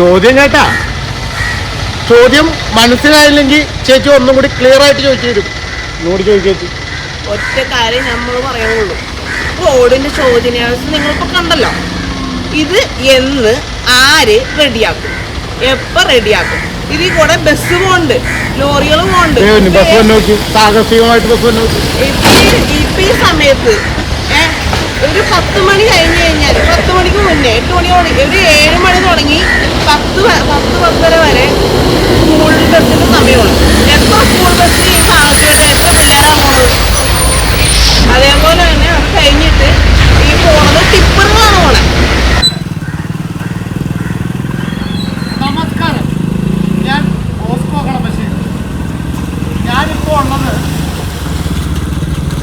ചോദ്യം കേട്ടാ ചോദ്യം മനസ്സിലായില്ലെങ്കിൽ ചേച്ചി ഒന്നും കൂടി ക്ലിയർ ആയിട്ട് ചോദിച്ചു തരും. ഇങ്ങോട്ട് ചോദിച്ചേച്ചി ഒറ്റ കാര്യം നമ്മൾ പറയുള്ളൂ. റോഡിന്റെ ചോദ്യനാവശ്യം നിങ്ങൾക്ക് കണ്ടല്ലോ. ഇത് എന്ന് ആര് റെഡിയാക്കും? എപ്പോ റെഡിയാക്കും? ഇതിൽ കൂടെ ബസ് പോണ്ട് ലോറികൾ പോണ്ട് ഇപ്പൊ ഈ- സമയത്ത് ഒരു പത്ത് മണി കഴിഞ്ഞ് കഴിഞ്ഞാൽ പത്ത് മണിക്ക് മുന്നേ എട്ട് മണി തുടങ്ങി ഒരു ഏഴ് മണി തുടങ്ങി പത്ത് പത്ത് പത്തര വരെ സ്കൂൾ ബസ്സിന്റെ സമയമാണ് എത്ര സ്കൂൾ ബസ് ഈ സാഹചര്യത്തിൽ എത്ര പിള്ളേരാണ് പോണത് അതേപോലെ തന്നെ അത് കഴിഞ്ഞിട്ട് ഈ പോണത് ടിപ്പറുകളാണ് പോണത് നമസ്കാരം ഞാൻ ഓസ്കോ കളമശ്ശേരി ഞാനിപ്പോൾ ഉള്ളത്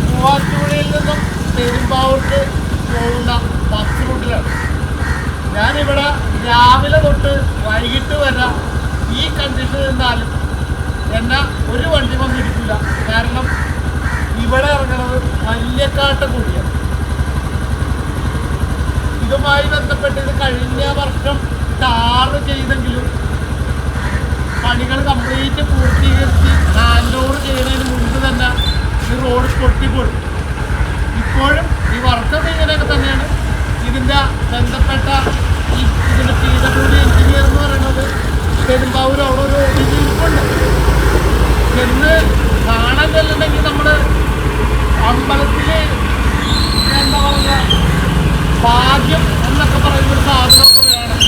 മൂവാറ്റുപുഴയിൽ നിന്നും പെരുമ്പാവൂർക്ക് പോകുന്ന ബസ് റൂട്ടിലാണ് ഞാനിവിടെ രാവിലെ തൊട്ട് വൈകിട്ട് വരെ ഈ കണ്ടീഷൻ നിന്നാലും എന്നെ ഒരു വണ്ടി വന്ന് ഇരിക്കില്ല കാരണം ഇവിടെ ഇറങ്ങുന്നത് വല്യക്കാട്ട കൂടിയാണ് ഇതുമായി ബന്ധപ്പെട്ട് ഇത് കഴിഞ്ഞ വർഷം ടാറ് ചെയ്തെങ്കിലും പണികൾ കംപ്ലീറ്റ് പൂർത്തീകരിച്ച് ഹാൻഡ് ഓവർ ചെയ്യുന്നതിന് മുമ്പ് തന്നെ ഈ റോഡ് പൊട്ടിപ്പോയി. ഇപ്പോഴും ഈ വർക്കൊക്കെ ഇങ്ങനെയൊക്കെ തന്നെയാണ്. ഇതിന്റെ ബന്ധപ്പെട്ട ഈ ഇതിന്റെ പി ഡബ്ല്യു എഞ്ചിനീയർ എന്ന് പറയുന്നത് പെരുമ്പാവൂർ അവിടെ ഒരു ഓഫീസിൽ ഇരിപ്പുണ്ട്. ചെന്ന് കാണാൻ ചെല്ലുന്നെങ്കിൽ നമ്മൾ അമ്പലത്തിൽ എന്താ പറയുക ഭാഗ്യം എന്നൊക്കെ പറയുന്ന ഒരു സാധനമൊക്കെ വേണം.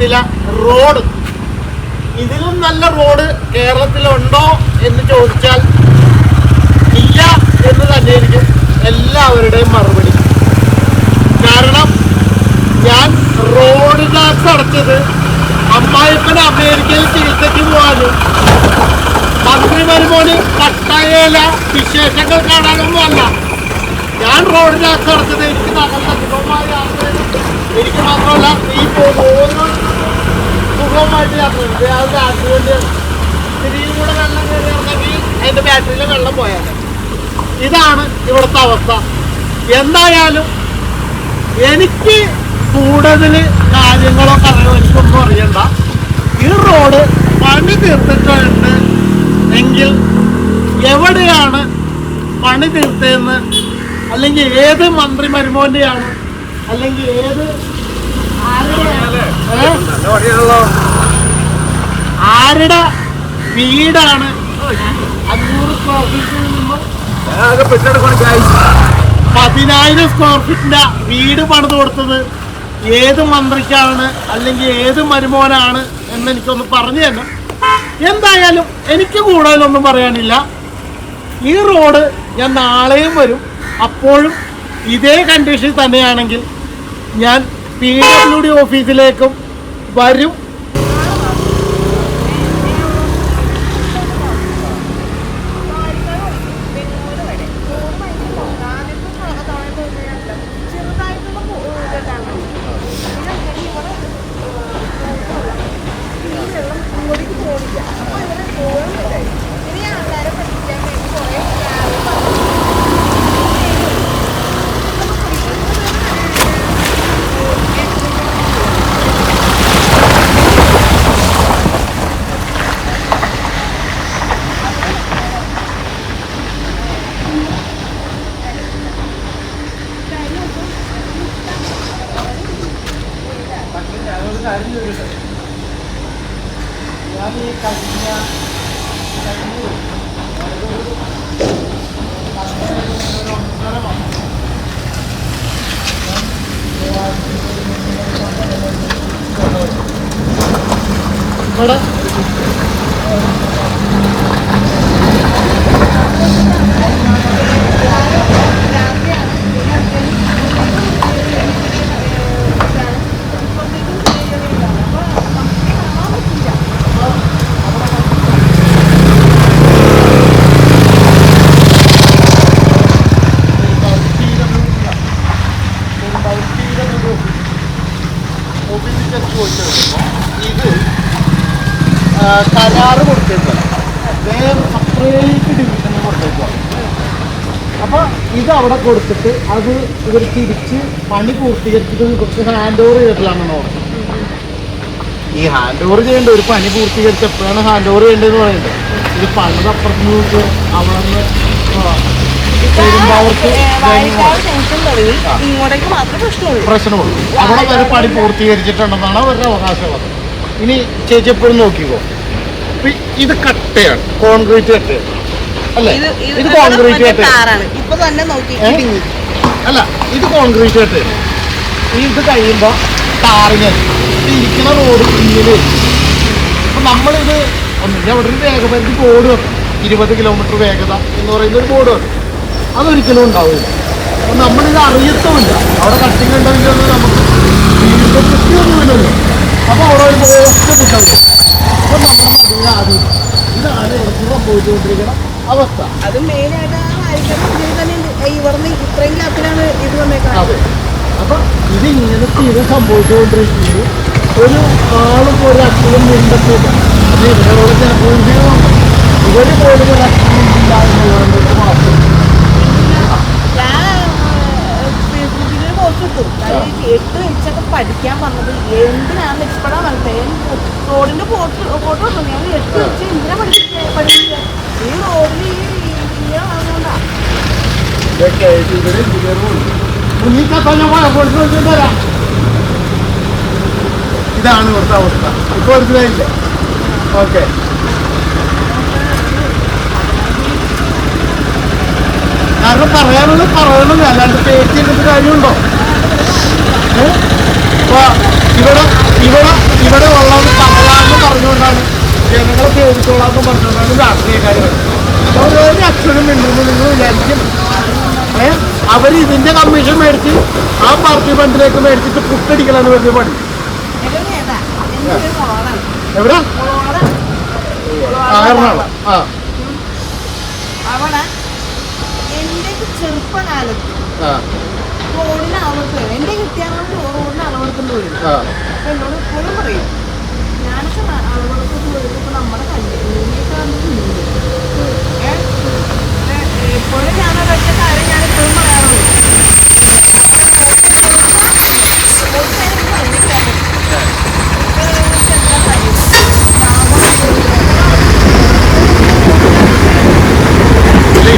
പറ്റത്തില്ല റോഡ്. ഇതിലും നല്ല റോഡ് കേരളത്തിലുണ്ടോ എന്ന് ചോദിച്ചാൽ ഇല്ല എന്ന് തന്നെയായിരിക്കും എല്ലാവരുടെയും മറുപടി. കാരണം ഞാൻ റോഡ് ടാക്സ് അടച്ചത് അമ്മായിപ്പൻ അമേരിക്കയിൽ ചികിത്സയ്ക്ക് പോകാനും മന്ത്രി മരുമോന് കട്ടയേല വിശേഷങ്ങൾ കാണാനൊന്നും അല്ല ഞാൻ റോഡ് ടാക്സ് അടച്ചത് എനിക്ക് നഗരസഭമായ എനിക്ക് മാത്രമല്ല ഈ പോകുന്ന സുഖമായിട്ട് യാത്രയുണ്ട് അത് ആക്സിഡന്റ് തിരിയും കൂടെ വെള്ളം കയറിയിറങ്ങി അതിന്റെ ബാറ്ററിയിലെ വെള്ളം പോയാൽ ഇതാണ് ഇവിടുത്തെ അവസ്ഥ. എന്തായാലും എനിക്ക് കൂടുതൽ കാര്യങ്ങളോ പറയാനോ എനിക്കൊന്നും അറിയണ്ട. ഈ റോഡ് പണി തീർത്തിട്ടുണ്ട് എങ്കിൽ എവിടെയാണ് പണി തീർത്തതെന്ന് അല്ലെങ്കിൽ ഏത് മന്ത്രി മരുമോന്റെയാണ് അല്ലെങ്കിൽ ഏത് ആരുടെ? വീടാണ് അഞ്ഞൂറ് സ്ക്വയർ ഫീറ്റിൽ നിന്നും പതിനായിരം സ്ക്വയർ ഫീറ്റിന്റെ വീട് പണിത് കൊടുത്തത് ഏത് മന്ത്രിക്കാണ് അല്ലെങ്കിൽ ഏത് മരുമോനാണ് എന്ന് എനിക്കൊന്ന് പറഞ്ഞു തന്നെ എന്തായാലും എനിക്ക് കൂടുതലൊന്നും പറയാനില്ല. ഈ റോഡ് ഞാൻ നാളെയും വരും. അപ്പോഴും ഇതേ കണ്ടീഷൻ തന്നെയാണെങ്കിൽ ഞാൻ പി ഡബ്ല്യു ഡി ഓഫീസിലേക്കും വരും. ഇവിടെ. ഇത് ആ, കരാറ് കൊടുത്തേക്കാണ് വേറെ സെപ്പറേറ്റ് ഡിവിഷന് കൊടുത്തേക്കാണ് അപ്പൊ ഇത് അവിടെ കൊടുത്തിട്ട് അത് ഇവർ തിരിച്ച് പണി പൂർത്തീകരിച്ചിട്ട് കുറച്ച് ഹാൻഡ് ഓവർ ചെയ്തിട്ടില്ലാന്നാണ് നോക്കുന്നത് ഈ ഹാൻഡ് ഓവർ ചെയ്യേണ്ട ഒരു പണി പൂർത്തീകരിച്ച് എപ്പോഴാണ് ഹാൻഡ് ഓവർ ചെയ്യേണ്ടതെന്ന് പറയുന്നത്? ഇത് പണിത് അപ്പുറത്ത് നോക്ക് അവിടെ നിന്ന് പ്രശ്നമുള്ളൂ. അവിടെ വരെ പണി പൂർത്തീകരിച്ചിട്ടുണ്ടെന്നാണ് അവരുടെ അവകാശമുള്ളത് ഇനി ചേച്ചി എപ്പോഴും നോക്കിക്കോ. ഇത് കട്ടയാണ്. കോൺക്രീറ്റ് കട്ടയാണ് അല്ലേ? ഇത് കോൺക്രീറ്റ് കട്ടയാണ് അല്ല ഇത് കോൺക്രീറ്റ് കട്ടയാണ് ഇത് കഴിയുമ്പോൾ ടാറിങ് ഇരിക്കുന്ന റോഡ് ഇങ്ങനെ അപ്പൊ നമ്മളിത് ഒന്നില്ല അവിടെ ഒരു വേഗപരിധി ബോർഡ് വെക്കണം. ഇരുപത് കിലോമീറ്റർ വേഗത എന്ന് പറയുന്ന ഒരു ബോർഡ് വെക്കണം. അതൊരിക്കലും ഉണ്ടാവില്ല അപ്പൊ നമ്മളിത് അറിയത്തുമില്ല. അവിടെ കട്ടിങ് ഉണ്ടെങ്കിൽ ഒന്ന് നമുക്ക് വീണ്ടും കൃഷിയൊന്നുമില്ലല്ലോ അപ്പൊ അവിടെ ഒരു പോസ്റ്റ് നമ്മൾ അപ്പൊ നമ്മുടെ മതിയിൽ ആദ്യം ഇതാണ് ഇവിടെ സംഭവിച്ചുകൊണ്ടിരിക്കുന്ന അവസ്ഥ. അത്. ഏ, ഇവിടുന്ന് ഇത്രയും ഗ്യാപ്പിലാണ് ഇത് വന്നേക്കുന്നത് അതെ. അപ്പൊ ഇത് സംഭവിച്ചുകൊണ്ടിരിക്കുന്നത് ഒരു ആളും ഒരു അച്ഛനും മിണ്ടത്തില്ല അത് ഇവരോട് ജനപ്രതിനിധികളുണ്ട് ഇവർ പോലും ഒരു അച്ഛനും ഇല്ല എന്നുള്ളത് മാത്രം ഞാൻ എട്ട് വെച്ചൊക്കെ പഠിക്കാൻ പറഞ്ഞത് എന്തിനാന്ന് ഇപ്പോഴാണ് മനസ്സിലായത് റോഡിന്റെ ഞാൻ എട്ട് വെച്ച് എന്തിനാ ഈ റോഡിൽ ഈ ആവുന്നോണ്ടാ. ഇതാണ് ഇവിടുത്തെ അവസ്ഥ. ഇപ്പൊ മനസ്സിലായില്ലേ? ഓക്കെ. കാരണം പറയാനുള്ളത് പറയണം അല്ലാണ്ട് പേടിച്ചിട്ട് കാര്യമുണ്ടോ? ഏ? ഇപ്പൊ ഇവിടെ ഇവിടെ ഇവിടെ ഉള്ളത് തമിഴാന്ന് പറഞ്ഞുകൊണ്ടാണ് ജനങ്ങളെ പേടിച്ചോളാന്ന് പറഞ്ഞുകൊണ്ടാണ് രാഷ്ട്രീയക്കാർ അപ്പോൾ ഒരു അക്ഷരം ഉണ്ടെന്ന് നിങ്ങൾ വിചാരിക്കും. അവർ ഇതിന്റെ കമ്മീഷൻ മേടിച്ച് ആ പാർട്ടി ഫണ്ടിലേക്ക് മേടിച്ചിട്ട് പുട്ടടിക്കലാണ് വലിയ പണി. എവിടെ? എറണാകുളം. ആ. അവിടെ ചെറുപ്പകാലത്ത് ആ. റോഡിന് അളവെടുത്ത് എന്റെ കിട്ടിയാലും റോഡിന് അളവെടുക്കേണ്ടി വരും അപ്പൊ എന്നോട് എപ്പോഴും പറയും ഞാനൊക്കെ അളവെടുപ്പൊക്കെ വരുമ്പോൾ നമ്മുടെ കല്യാണമൊക്കെ എപ്പോഴും ഞാൻ ഒരൊറ്റ കാര്യം ഞാൻ എപ്പോഴും പറയാറുണ്ട്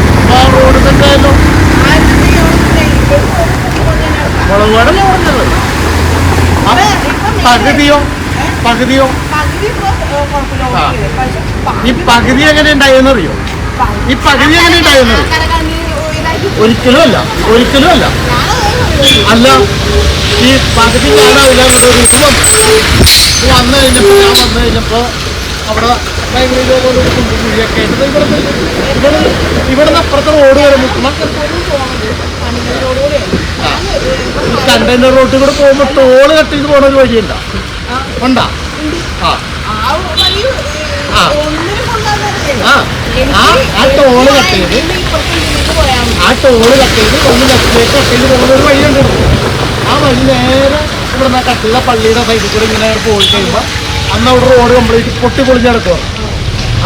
ഇപ്പൊ ആ റോഡ് തന്നെ ആയല്ലോ മുളക് വേടല്ലേ പറഞ്ഞത് ആ, പകുതിയോ പകുതിയോ. ഈ പകുതി എങ്ങനെ ഉണ്ടായെന്ന് അറിയോ? ഈ പകുതി എങ്ങനെ ഉണ്ടായെന്ന് ഒരിക്കലും അല്ല ഒരിക്കലും അല്ല. അല്ല ഈ പകുതി കാണാവില്ല എന്നുള്ള രൂപം വന്നു. കഴിഞ്ഞപ്പോ ഞാൻ വന്നു കഴിഞ്ഞപ്പോൾ അവിടെ ഇവിടെ ഇവിടെ ഇവിടുന്ന് അപ്പുറത്തെ റോഡ് വരെ കണ്ടെയ്നർ റോഡിൽ കൂടെ പോകുമ്പോൾ ടോൾ കട്ട് ചെയ്ത് പോണ ഒരു വഴിയുണ്ട? ഉണ്ടാ? ആ. ടോൾ കട്ട് ചെയ്ത് ആ ടോൾ കട്ട് ചെയ്ത് ഒന്ന് ലെഫ്റ്റിലേക്ക് കട്ട് ചെയ്ത് പോകുന്ന ഒരു വഴിയുണ്ട്. ഇവിടെ. ആ വഴി നേരെ ഇവിടുന്ന് കട്ടില പള്ളിയുടെ സൈഡിൽ കൂടെ ഇങ്ങനെ പോയി കഴിയുമ്പോൾ അന്ന് അവിടെ റോഡ് കംപ്ലീറ്റ് പൊട്ടി പൊളിഞ്ഞ് കിടക്കുക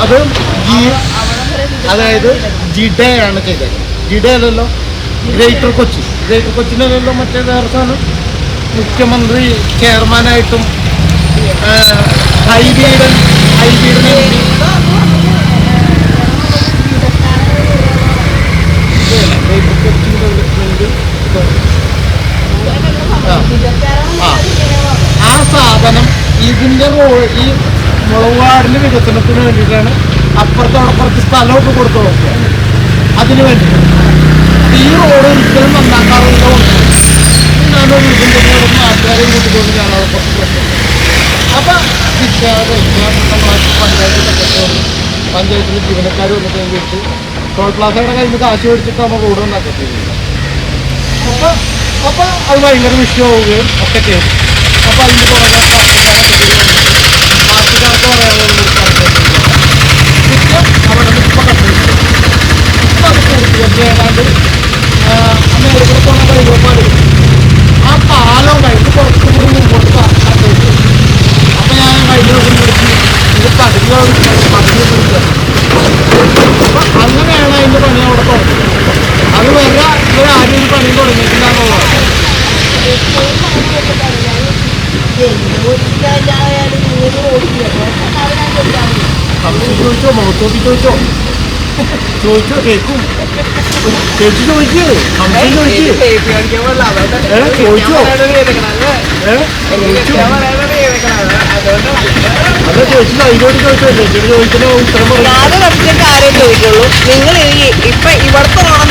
അത് ജി അതായത് ജിഡയാണ് ചെയ്തത് ജിഡ അല്ലല്ലോ ഗ്രേറ്റർ കൊച്ചി ഗ്രേറ്റർ കൊച്ചിനല്ലല്ലോ മറ്റേ വേറെ മുഖ്യമന്ത്രി ചെയർമാനായിട്ടും ഹൈബീഡൻ ഹൈബീഡൻ ആ സാധനം ഇതിന്റെ റോ- ഈ മുളവാടിന്റെ വികസനത്തിന് വേണ്ടിയിട്ടാണ് അപ്പുറത്തോടെ അപ്പുറത്ത് സ്ഥലമൊക്കെ കൊടുത്തു നോക്കുക അതിന് വേണ്ടിയിട്ട് ഈ റോഡ് ഒരിക്കലും നന്നാക്കാറില്ല. ഞാനൊരു കൂടെ ആൾക്കാരെ കൂട്ടിക്കൊണ്ട് ഞാനത് കുറച്ച് പഞ്ചായത്തിലെ ജീവനക്കാർ വന്നിട്ട് കഴിഞ്ഞിട്ട് ടോൾ പ്ലാസയുടെ കയ്യിൽ നിന്ന് കാശ് മേടിച്ചിട്ട് നമ്മൾ റോഡ് ഉണ്ടാക്കി അപ്പൊ അപ്പൊ അത് ഭയങ്കര വിഷയമാവുകയും ഒക്കെ ചെയ്തു അപ്പൊ അതിന്റെ പുറകെ പാർട്ടിക്കാർക്ക് പറയാനുള്ള അവിടെ നിന്ന് ഇപ്പൊ കത്തിച്ചു ഇപ്പൊ അത് പൂർത്തീകരിച്ച് ഏതാണ്ട് അമേരിക്കയിൽ പോണ വൈകോപ്പാട് ആ പാലം കഴിഞ്ഞ് കുറച്ചും കൂടി മുമ്പോട്ട് കത്തിച്ചു അപ്പൊ ഞാൻ കഴിഞ്ഞ ദിവസം വിളിച്ച് ഇത് പകുതി പകുതി പിടിച്ചത് അപ്പൊ അങ്ങനെയാണ് അതിന്റെ പണി അവിടെ തുടങ്ങുന്നത് അത് വേറെ ഇവരാരും ഈ പണി തുടങ്ങിയിട്ടില്ല എന്നുള്ളതാണ് സംശയം ചോദിച്ചോ മുഖത്തോട്ടി ചോദിച്ചോ? ചോദിച്ചോ കേൾക്കും ചേച്ചി ചോദിക്കേ സംശയം ചോദിക്കേ. ഏ ചോദിച്ചോ? ഏ ചോദിച്ചോ? അല്ല ചേച്ചി ധൈര്യമായിട്ട് ചോദിച്ചോ? ചേച്ചിയുടെ ചോദിക്കുന്ന ഉത്തരം പറയും. ഞാനൊരു ഒറ്റ കാര്യം ചോദിക്കുള്ളൂ. നിങ്ങൾ ഈ ഇപ്പൊ ഇവിടുത്തെ ഓണം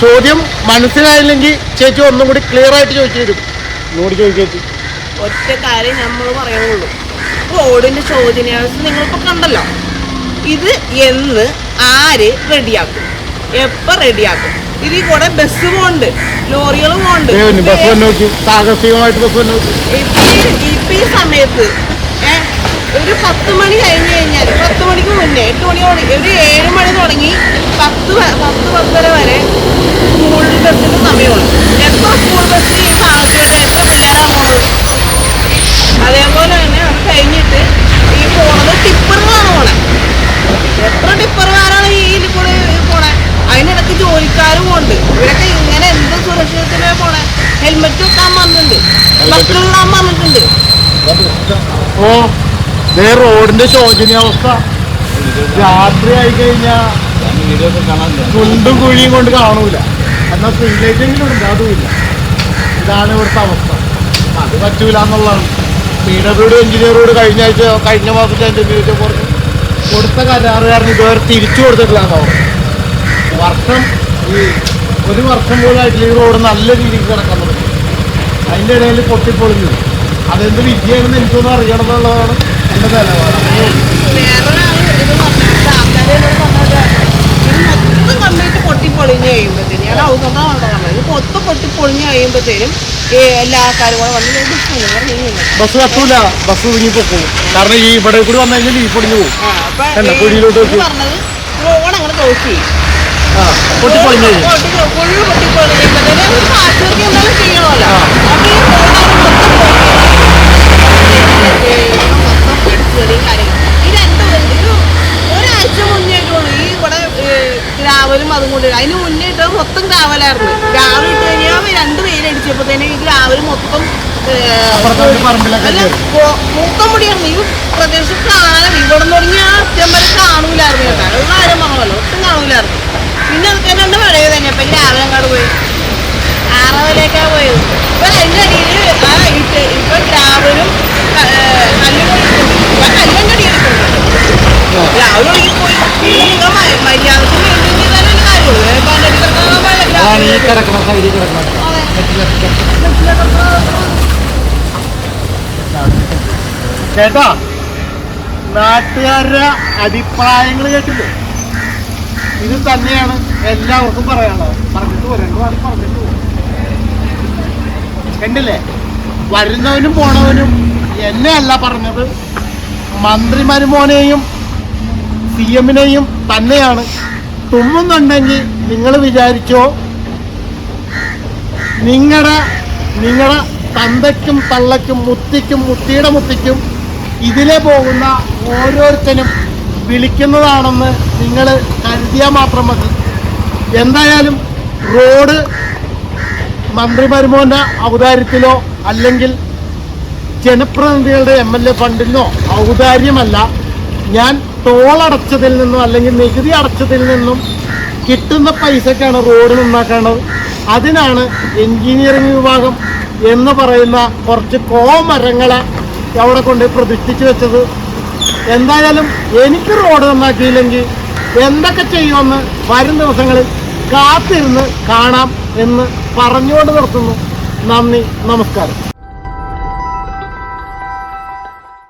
ചോദ്യം മനസ്സിലായില്ലെങ്കിൽ ചേച്ചി ഒന്നും കൂടി ക്ലിയർ ആയിട്ട് ചോദിച്ചു തരും. ഒന്നുകൂടി ചോദിച്ചേച്ചി ഒറ്റ കാര്യം നമ്മൾ പറയുള്ളൂ റോഡിന്റെ ചോദ്യം നിങ്ങൾക്ക് കണ്ടല്ലോ ഇത് എന്ന് ആര് റെഡിയാക്കും? എപ്പ റെഡിയാക്കും? ഇതിൽ കൂടെ ബസ് പോണ്ട് ലോറികൾ പോണ്ട് ഇപ്പൊ ഈ- സമയത്ത് ഒരു പത്ത് മണി കഴിഞ്ഞ് കഴിഞ്ഞാൽ പത്ത് മണിക്ക് മുന്നേ എട്ട് മണി തുടങ്ങി ഒരു ഏഴ് മണി തുടങ്ങി പത്ത് പത്ത് പത്തര വരെ സ്കൂൾ ബസ്സിന്റെ സമയമുള്ളൂ എത്ര സ്കൂൾ ബസ് ഈ ഭാഗത്തോട്ട് എത്ര പിള്ളേരാണ് പോണത്? അതേപോലെ തന്നെ അത് കഴിഞ്ഞിട്ട് ഈ പോണത് ടിപ്പറുകളാണ് പോണേ. എത്ര ടിപ്പറുകാരാണ് ഈ ഇതിൽ കൂടെ പോണേ? അതിനിടയ്ക്ക് ജോലിക്കാരും ഉണ്ട്. ഇവരൊക്കെ ഇങ്ങനെ എന്ത് സുരക്ഷിതത്തിനാ പോണേ? ഹെൽമെറ്റ് വെക്കാൻ വന്നിട്ടുണ്ട്. മക്കളിടാൻ വന്നിട്ടുണ്ട്. ഓ. ദേ റോഡിന്റെ ശോചനീയാവസ്ഥ രാത്രി ആയി കഴിഞ്ഞാൽ കുണ്ടും കുഴിയും കൊണ്ട് കാണൂല. എന്നാൽ സ്ട്രീറ്റ് ലൈറ്റെങ്കിലും ഉണ്ട് ഇതാണ് ഇവിടുത്തെ അവസ്ഥ. അത് പറ്റൂല എന്നുള്ളതാണ്. പി ഡബ്ല്യു എഞ്ചിനീയറോട് കഴിഞ്ഞ ആഴ്ച കഴിഞ്ഞ മാസത്തെ ചോദിച്ചാൽ പറഞ്ഞു കൊടുത്ത കരാറുകാരന് ഇതുവരെ തിരിച്ചു കൊടുത്തിട്ടില്ലാന്നോ വർഷം ഈ ഒരു വർഷം പോലായിട്ടില്ല ഈ റോഡ് നല്ല രീതിക്ക് കിടക്കാൻ തുടങ്ങി. അതിന്റെ ഇടയിൽ പൊട്ടിപ്പൊളിഞ്ഞു. അതെന്ത് വിദ്യയാണെന്ന് എനിക്കൊന്നും അറിയണം എന്നുള്ളതാണ് പൊട്ടിപ്പൊളിഞ്ഞ് കഴിയുമ്പോഴത്തേനും ഞാൻ ഹൗസ് ഓണർ ഇത് മൊത്തം പൊട്ടിപ്പൊളിഞ്ഞ് കഴിയുമ്പോഴത്തേനും എല്ലാ ആൾക്കാരും കൂടെ വന്ന് ബസ് കത്തൂല ബസ് ഒതുങ്ങി പോകും കാരണം ഈ ഇവിടെ കൂടി വന്നു കഴിഞ്ഞാൽ ഈ പൊടിഞ്ഞു പോകും കുഴിയിലോട്ട് പറഞ്ഞത് റോഡ് അങ്ങനെ ആ പൊട്ടിപ്പൊളിഞ്ഞു കഴിയും ഫുള്ള് പൊട്ടിപ്പൊളിഞ്ഞപ്പോഴത്തേനും ഒരു പാർട്ടിക്ക് എന്തായാലും ചെയ്യണമല്ലോ. അപ്പൊ ഈ മൊത്തം കാര്യങ്ങൾ. ഈ രണ്ട് ഒരു ഒരാഴ്ച മുന്നേ ഈ ഇവിടെ ഗ്രാവലും അതും കൊണ്ട് അതിന് മുന്നേ ഇട്ടത് മൊത്തം ഗ്രാവലായിരുന്നു. ഗ്രാവൽ ഇട്ട് കഴിഞ്ഞാൽ രണ്ട് പേര് അടിച്ചപ്പോഴത്തേനും ഈ ഗ്രാവൽ മൊത്തം അല്ല ഈ പ്രദേശത്ത് കാണാൻ ഇവിടെ നിന്ന് തുടങ്ങിയ അറ്റം വരെ കാണൂലായിരുന്നു. കേട്ടോ ഒരു കാര്യം പറഞ്ഞല്ലോ ഒട്ടും കാണൂലായിരുന്നു പിന്നെ അതൊക്കെ രണ്ട് മഴ തന്നെ ഇപ്പൊ രാവിലെ അങ്ങോട്ട് പോയി ആറവലേക്കാ പോയത് ഇപ്പൊ അതിന്റെ അടിയിൽ ആ ഇട്ട് ഇപ്പൊ ഗ്രാവലും കല്ലും കൂടി ഇട്ടിട്ടുണ്ട്. ഇപ്പൊ കല്ലിന്റെ അടിയിൽ ഇട്ടിട്ടുണ്ട്. രാവിലെ ഒഴുകി പോയി ഇനി നിങ്ങൾ മ- മര്യാദയ്ക്ക് മെയിന്റെയിൻ ചെയ്താലേ ഒരു കാര്യമുള്ളൂ ഇപ്പൊ അതിന്റെ അടിയിൽ കിടക്കുന്ന വെള്ളം ചേട്ടാ നാട്ടുകാരുടെ അഭിപ്രായങ്ങൾ കേട്ടില്ലേ? ഇത് തന്നെയാണ് എല്ലാവർക്കും പറയാനുള്ളത്. പറഞ്ഞിട്ട് പോരാ. പറഞ്ഞിട്ട് പോകും കണ്ടില്ലേ? വരുന്നവനും പോണവനും എന്നെ അല്ല പറഞ്ഞത്. മന്ത്രി മരുമോനെയും സി എമ്മിനെയും തന്നെയാണ് തുമ്മുന്നുണ്ടെങ്കിൽ നിങ്ങൾ വിചാരിച്ചോ? നിങ്ങളുടെ നിങ്ങളുടെ തന്തയ്ക്കും തള്ളയ്ക്കും മുത്തിക്കും മുത്തിയുടെ മുത്തിക്കും ഇതിലെ പോകുന്ന ഓരോരുത്തരും വിളിക്കുന്നതാണെന്ന് നിങ്ങൾ കരുതിയാൽ മാത്രം മതി. എന്തായാലും റോഡ് മന്ത്രി മരുമോന്റെ ഔദാര്യത്തിലോ അല്ലെങ്കിൽ ജനപ്രതിനിധികളുടെ എം എൽ എ ഫണ്ടിനോ ഔദാര്യമല്ല. ഞാൻ ടോളടച്ചതിൽ നിന്നും അല്ലെങ്കിൽ നികുതി അടച്ചതിൽ നിന്നും കിട്ടുന്ന പൈസക്കാണ് റോഡ് നന്നാക്കേണ്ടത്. അതിനാണ് എൻജിനീയറിംഗ് വിഭാഗം എന്ന് പറയുന്ന കുറച്ച് കോമരങ്ങളെ അവിടെ കൊണ്ട് പ്രതിഷ്ഠിച്ചു വെച്ചത്. എന്തായാലും എനിക്ക് റോഡ് നന്നാക്കിയില്ലെങ്കിൽ എന്തൊക്കെ ചെയ്യുമെന്ന് വരും ദിവസങ്ങളിൽ കാത്തിരുന്ന് കാണാം എന്ന് പറഞ്ഞുകൊണ്ട് നിർത്തുന്നു. നന്ദി നമസ്കാരം.